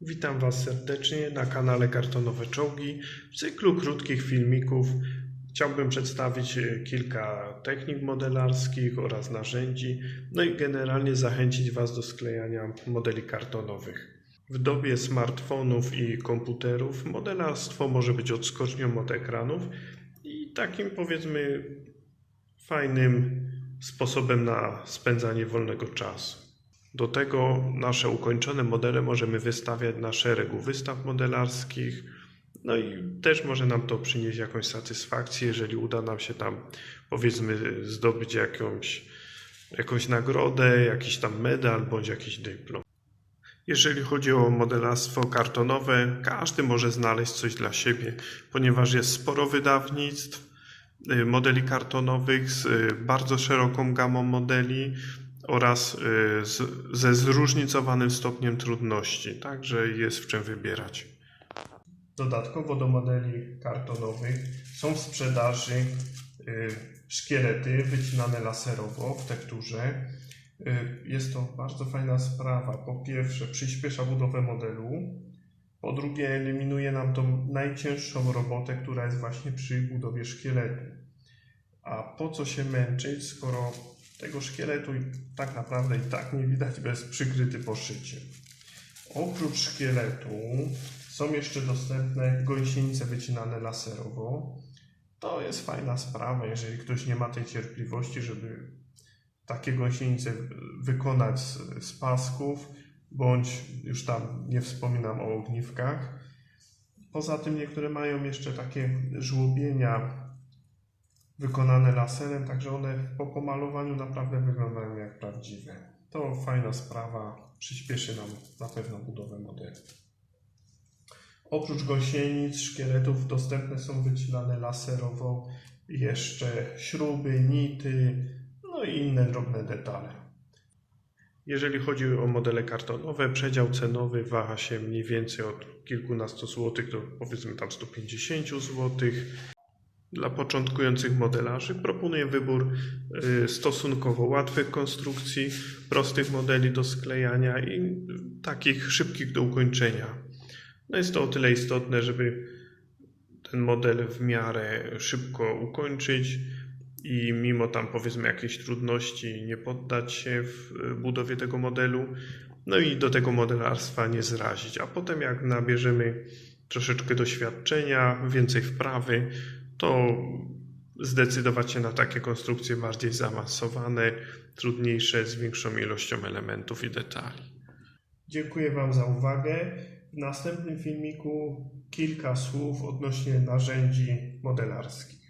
Witam Was serdecznie na kanale Kartonowe Czołgi. W cyklu krótkich filmików chciałbym przedstawić e, kilka technik modelarskich oraz narzędzi, no i generalnie zachęcić Was do sklejania modeli kartonowych. W dobie smartfonów i komputerów modelarstwo może być odskocznią od ekranów i takim powiedzmy fajnym sposobem na spędzanie wolnego czasu. Do tego nasze ukończone modele możemy wystawiać na szeregu wystaw modelarskich. No i też może nam to przynieść jakąś satysfakcję, jeżeli uda nam się tam powiedzmy zdobyć jakąś, jakąś nagrodę, jakiś tam medal bądź jakiś dyplom. Jeżeli chodzi o modelarstwo kartonowe, każdy może znaleźć coś dla siebie, ponieważ jest sporo wydawnictw y, modeli kartonowych z y, bardzo szeroką gamą modeli oraz y, ze zróżnicowanym stopniem trudności, także jest w czym wybierać. Dodatkowo do modeli kartonowych są w sprzedaży y, szkielety wycinane laserowo w tekturze. Y, Jest to bardzo fajna sprawa. Po pierwsze, przyspiesza budowę modelu. Po drugie, eliminuje nam tą najcięższą robotę, która jest właśnie przy budowie szkieletu. A po co się męczyć, skoro tego szkieletu i tak naprawdę i tak nie widać bez przykryty poszyciem. Oprócz szkieletu są jeszcze dostępne gąsienice wycinane laserowo. To jest fajna sprawa, jeżeli ktoś nie ma tej cierpliwości, żeby takie gąsienice wykonać z, z pasków, bądź już tam nie wspominam o ogniwkach. Poza tym niektóre mają jeszcze takie żłobienia wykonane laserem, także one po pomalowaniu naprawdę wyglądają jak prawdziwe. To fajna sprawa, przyspieszy nam na pewno budowę modelu. Oprócz gąsienic, szkieletów dostępne są wycinane laserowo jeszcze śruby, nity, no i inne drobne detale. Jeżeli chodzi o modele kartonowe, przedział cenowy waha się mniej więcej od kilkunastu złotych do powiedzmy tam 150 złotych. Dla początkujących modelarzy proponuję wybór y, stosunkowo łatwych konstrukcji, prostych modeli do sklejania i takich szybkich do ukończenia. No jest to o tyle istotne, żeby ten model w miarę szybko ukończyć i mimo tam powiedzmy jakiejś trudności nie poddać się w budowie tego modelu, no i do tego modelarstwa nie zrazić. A potem jak nabierzemy troszeczkę doświadczenia, więcej wprawy, to zdecydować się na takie konstrukcje bardziej zaawansowane, trudniejsze, z większą ilością elementów i detali. Dziękuję Wam za uwagę. W następnym filmiku kilka słów odnośnie narzędzi modelarskich.